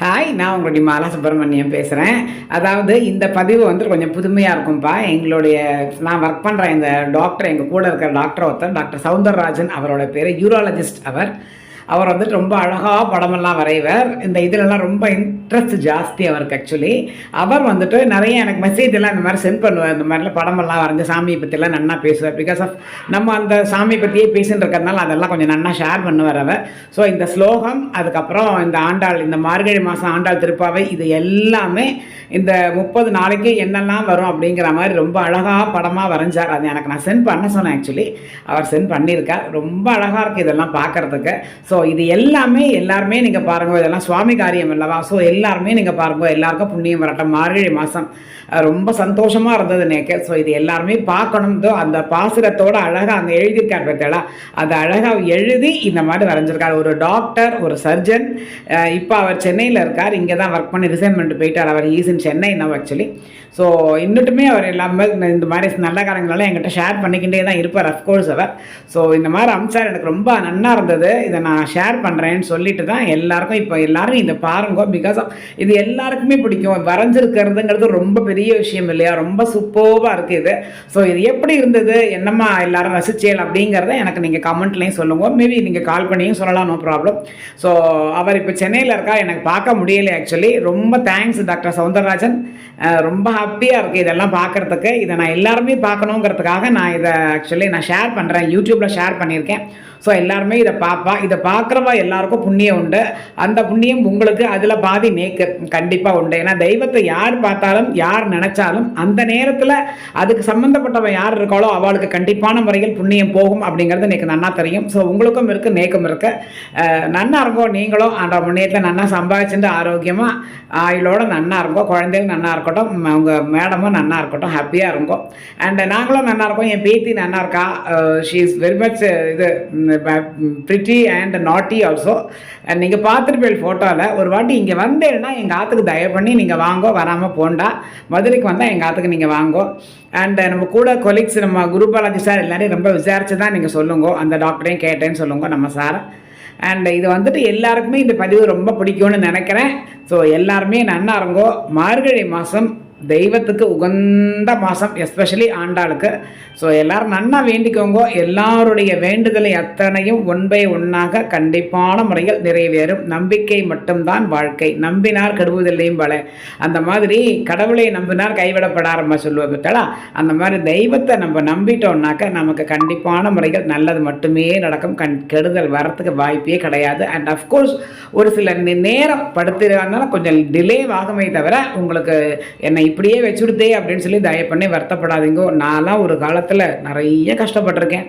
Hi நான் உங்களுடைய மாலா சுப்பிரமணியம் பேசுகிறேன் அதாவது இந்த பதிவு வந்து கொஞ்சம் புதுமையாக இருக்கும்ப்பா எங்களுடைய நான் ஒர்க் பண்ணுற இந்த டாக்டர் எங்கள் கூட இருக்கிற டாக்டர் ஒருத்தர் டாக்டர் சவுந்தரராஜன் அவரோட பேர் யூராலஜிஸ்ட் அவர். அவர் வந்துட்டு ரொம்ப அழகாக படமெல்லாம் வரைவர். இந்த இதிலெல்லாம் ரொம்ப இன்ட்ரெஸ்ட் ஜாஸ்தி அவருக்கு ஆக்சுவலி அவர் வந்துட்டு நிறைய எனக்கு மெசேஜ் எல்லாம் இந்த மாதிரி சென்ட் பண்ணுவார். இந்த மாதிரிலாம் படமெல்லாம் வரைஞ்சி சாமியை பற்றிலாம் நன்னா பேசுவார். பிகாஸ் ஆஃப் நம்ம அந்த சாமி பற்றியே பேசின்னு இருக்கிறதுனால அதெல்லாம் கொஞ்சம் நன்னா ஷேர் பண்ணுவார் அவர். ஸோ இந்த ஸ்லோகம் அதுக்கப்புறம் இந்த ஆண்டாள் இந்த மார்கழி மாதம் ஆண்டாள் திருப்பாவை இது எல்லாமே இந்த முப்பது நாளைக்கு என்னெல்லாம் வரும் அப்படிங்கிற மாதிரி ரொம்ப அழகாக படமாக வரைஞ்சார். அது எனக்கு நான் சென்ட் பண்ண சொன்னேன் ஆக்சுவலி அவர் சென்ட் பண்ணியிருக்கார். ரொம்ப அழகாக இருக்குது இதெல்லாம் பார்க்குறதுக்கு. ஸோ இது எல்லாமே எல்லாருமே நீங்கள் பாருங்க இதெல்லாம் சுவாமி காரியம் அல்லவா ஸோ எல்லாருமே நீங்கள் பாருங்க எல்லாருக்கும் புண்ணியம் வரட்டும். மார்கழி மாதம் ரொம்ப சந்தோஷமாக இருந்தது நேக்க. ஸோ இது எல்லாருமே பார்க்கணும்தோ அந்த பாசுரத்தோட அழகாக அங்கே எழுதியிருக்கார் பார்த்தீங்களா? அதை அழகாக எழுதி இந்த மாதிரி வரைஞ்சிருக்கார். ஒரு டாக்டர் ஒரு சர்ஜன் இப்போ அவர் சென்னையில் இருக்கார். இங்கே தான் ஒர்க் பண்ணி ரிசைன்மெண்ட் போயிட்டார். அவர் is in Chennai now actually so இன்னுட்டுமே அவர் எல்லாமே இந்த மாதிரி நல்ல காரங்களெல்லாம் என்கிட்ட ஷேர் பண்ணிக்கிட்டே தான் இருப்பார் அஃப்கோர்ஸ் அவர். ஸோ இந்த மாதிரி அம்சார் எனக்கு ரொம்ப நன்னா இருந்தது. இதை நான் ஷேர் பண்ணுறேன்னு சொல்லிட்டு தான் எல்லாருக்கும் இப்போ எல்லாரும் இதை பாருங்க பிகாஸ் இது எல்லாருக்குமே பிடிக்கும். வரைஞ்சிருக்கிறதுங்கிறது ரொம்ப பெரிய விஷயம் இல்லையா? ரொம்ப சூப்பர்வாக இருக்குது இது. ஸோ இது எப்படி இருந்தது? என்னம்மா எல்லாரும் ரசிச்சேல் அப்படிங்கிறத எனக்கு நீங்கள் கமெண்ட்லேயும் சொல்லுங்க. மேபி நீங்கள் கால் பண்ணியும் சொல்லலாம் நோ ப்ராப்ளம் ஸோ அவர் இப்போ சென்னையில் இருக்கா? எனக்கு பார்க்க முடியல ஆக்சுவலி ரொம்ப தேங்க்ஸ் டாக்டர் சவுந்தரராஜன். ரொம்ப ஹாப்பியாக இருக்குது இதெல்லாம் பார்க்குறதுக்கு. இதை நான் எல்லாருமே பார்க்கணுங்கிறதுக்காக நான் இதை ஆக்சுவலி நான் ஷேர் பண்ணுறேன் யூடியூப்பில் ஷேர் பண்ணியிருக்கேன். ஸோ எல்லாருமே இதை பார்ப்பா இதை பார்க்குறவா எல்லாருக்கும் புண்ணியம் உண்டு. அந்த புண்ணியம் உங்களுக்கு அதில் பாதி நேக்கு. கண்டிப்பாக உண்டு. ஏன்னா தெய்வத்தை யார் பார்த்தாலும் யார் நினச்சாலும் அந்த நேரத்தில் அதுக்கு சம்மந்தப்பட்டவன் யார் இருக்காளோ அவளுக்கு கண்டிப்பான முறையில் புண்ணியம் போகும் அப்படிங்கிறது எனக்கு நன்னா தெரியும். ஸோ உங்களுக்கும் இருக்குது நேக்கும் இருக்குது நன்னா இருக்கும் நீங்களும் அந்த புண்ணியத்தில் நன்னா சம்பாதிச்சுட்டு ஆரோக்கியமாக ஆயுளோட நன்னா இருக்கும் குழந்தைகள் நன்னா இருக்கட்டும் அவங்க மேடமும் நன்னா இருக்கட்டும் ஹாப்பியாக இருக்கும் அண்ட் நாங்களும் நல்லா இருக்கோம். என் பேத்தி நன்னா இருக்கா? ஷீ இஸ் வெரி மச் இது ப்ரிட்டி அண்ட் நாட்டி ஆல்சோ நீங்கள் பார்த்துருப்பீள் ஃபோட்டோவில் ஒரு வாட்டி இங்கே வந்தேன்னா எங்கள் ஆற்றுக்கு தயவு பண்ணி நீங்கள் வாங்கோ வராமல் போண்டா. மதுரைக்கு வந்தால் எங்கள் ஆற்றுக்கு நீங்கள் வாங்கோ. அண்ட் நம்ம கூட கொலீக்ஸ் நம்ம குரு பாலாஜி சார் எல்லாரையும் ரொம்ப விசாரித்து தான் நீங்கள் சொல்லுங்க. அந்த டாக்டரையும் கேட்டேன்னு சொல்லுங்க நம்ம சாரை அண்ட் இது வந்துட்டு எல்லாருக்குமே இந்த பதிவு ரொம்ப பிடிக்கும்னு நினைக்கிறேன். ஸோ எல்லாருமே நன்னா இருங்கோ மார்கழி மாதம் தெய்வத்துக்கு உகந்த மாதம் எஸ்பெஷலி ஆண்டாளுக்கு. ஸோ எல்லோரும் நன்னா வேண்டிக்கோங்க. எல்லாருடைய வேண்டுதலை அத்தனையும் ஒன் பை ஒன்னாக கண்டிப்பான முறையில் நிறைவேறும். நம்பிக்கை மட்டும்தான் வாழ்க்கை. நம்பினார் கெடுவதில்லையும் பல. அந்த மாதிரி கடவுளை நம்பினார் கைவிடப்படாரம்மா சொல்லுவது பத்தாளா அந்த மாதிரி தெய்வத்தை நம்ம நம்பிட்டோம்னாக்க நமக்கு கண்டிப்பான முறையில் நல்லது மட்டுமே நடக்கும். கண் கெடுதல் வரத்துக்கு வாய்ப்பே கிடையாது. அண்ட் அஃப்கோர்ஸ் ஒரு சில நேரம் படுத்துறதுனால கொஞ்சம் டிலே ஆகுமே தவிர உங்களுக்கு என்னை இப்படியே வச்சுடுதே அப்படின்னு சொல்லி தயவு பண்ணி வருத்தப்படாதீங்கோ. நான்லாம் ஒரு காலத்தில் நிறைய கஷ்டப்பட்டிருக்கேன்.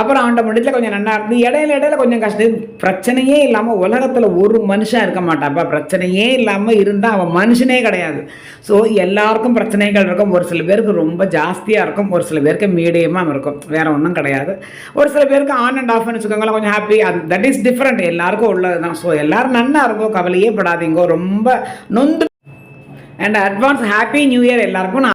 அப்புறம் அவன்கிட்ட முடியல கொஞ்சம் நல்லா இருந்து இடையில இடையில கொஞ்சம் கஷ்டம் பிரச்சனையே இல்லாமல் உலகத்தில் ஒரு மனுஷன் இருக்க மாட்டான்ப்பா பிரச்சனையே இல்லாமல் இருந்தால் அவன் மனுஷனே கிடையாது. ஸோ எல்லாருக்கும் பிரச்சனைகள் இருக்கும். ஒரு சில பேருக்கு ரொம்ப ஜாஸ்தியாக இருக்கும். ஒரு சில பேருக்கு மீடியமாக இருக்கும். வேற ஒன்றும் கிடையாது. ஒரு சில பேருக்கு ஆன் அண்ட் ஆஃப்னு வச்சுக்கோங்களேன் கொஞ்சம் ஹாப்பி அது தட் இஸ் டிஃப்ரெண்ட் எல்லாருக்கும் உள்ளது தான் ஸோ எல்லாரும் நன்னா இருக்கும் கவலையே படாதீங்க. ரொம்ப நொந்து and advance happy new year எல்லாருக்கும். நான்